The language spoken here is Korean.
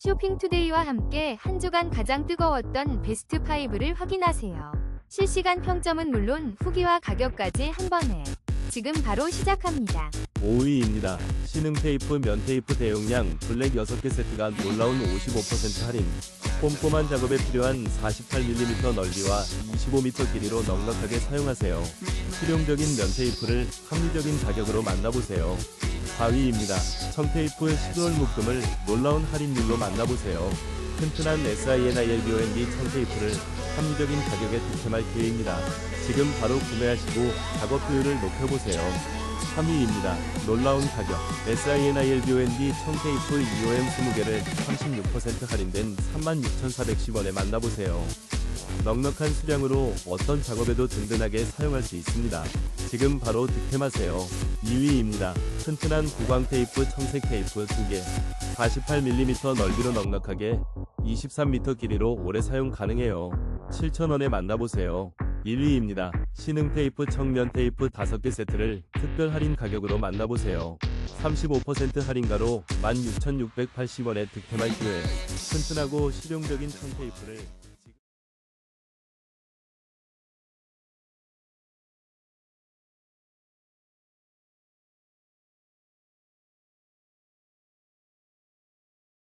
쇼핑투데이와 함께 한 주간 가장 뜨거웠던 베스트 5를 확인하세요. 실시간 평점은 물론 후기와 가격까지 한 번에. 지금 바로 시작합니다. 5위입니다. 신흥 테이프 면 테이프 대용량 블랙 6개 세트가 놀라운 55% 할인. 꼼꼼한 작업에 필요한 48mm 넓이와 25m 길이로 넉넉하게 사용하세요. 실용적인 면 테이프를 합리적인 가격으로 만나보세요. 4위입니다. 청테이프 10월 묶음을 놀라운 할인율로 만나보세요. 튼튼한 SINILBOND 청테이프를 합리적인 가격에 득템할 기회입니다. 지금 바로 구매하시고 작업 효율을 높여보세요. 3위입니다. 놀라운 가격. SINILBOND 청테이프 EOM 20개를 36% 할인된 36,410원에 만나보세요. 넉넉한 수량으로 어떤 작업에도 든든하게 사용할 수 있습니다. 지금 바로 득템하세요. 2위입니다. 튼튼한 구광 테이프 청색 테이프 2개. 48mm 넓이로 넉넉하게 23m 길이로 오래 사용 가능해요. 7,000원에 만나보세요. 1위입니다. 신흥 테이프 청면 테이프 5개 세트를 특별 할인 가격으로 만나보세요. 35% 할인가로 16,680원에 득템할 기회. 튼튼하고 실용적인 청 테이프를